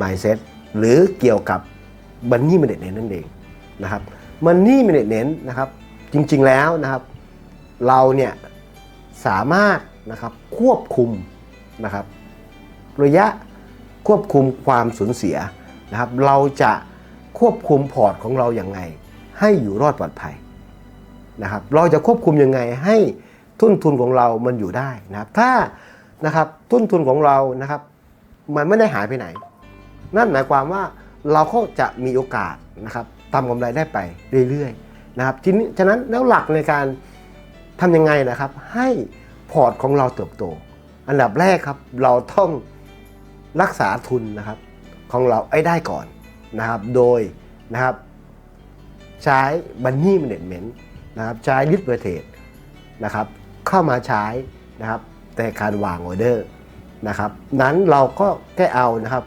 mindset หรือเกี่ยวกับ money management นั่นเองนะครับ money management นะครับ จริงๆแล้วนะครับ เราเนี่ยสามารถนะครับควบคุมนะครับ ระยะควบคุมความสูญเสียนะครับ เราจะควบคุมพอร์ตของเราอย่างไง ให้อยู่รอดปลอดภัยนะครับ เราจะควบคุมยังไงให้ทุนทุนของเรามันอยู่ได้นะครับ ถ้านะครับทุนทุนของเรานะครับ มันไม่ได้หายไปไหน นั่นหมายความว่าเราก็จะมีโอกาสนะครับทำกำไรได้ไปเรื่อยๆนะครับทีนี้ฉะนั้นแล้วหลักในการทำยังไงนะครับ ให้พอร์ตของเราเติบโต อันดับแรกครับเราต้องรักษาทุนนะครับของเราไอ้ได้ก่อนนะครับ โดยนะครับใช้บันนี่ a ม a เ e น t นะครับใช้ลิ t เ e อร์เทนะครับเข้ามาใช้นะครับแต่การวางออเดอร์นะครับนั้นเราก็แค่เอานะครับ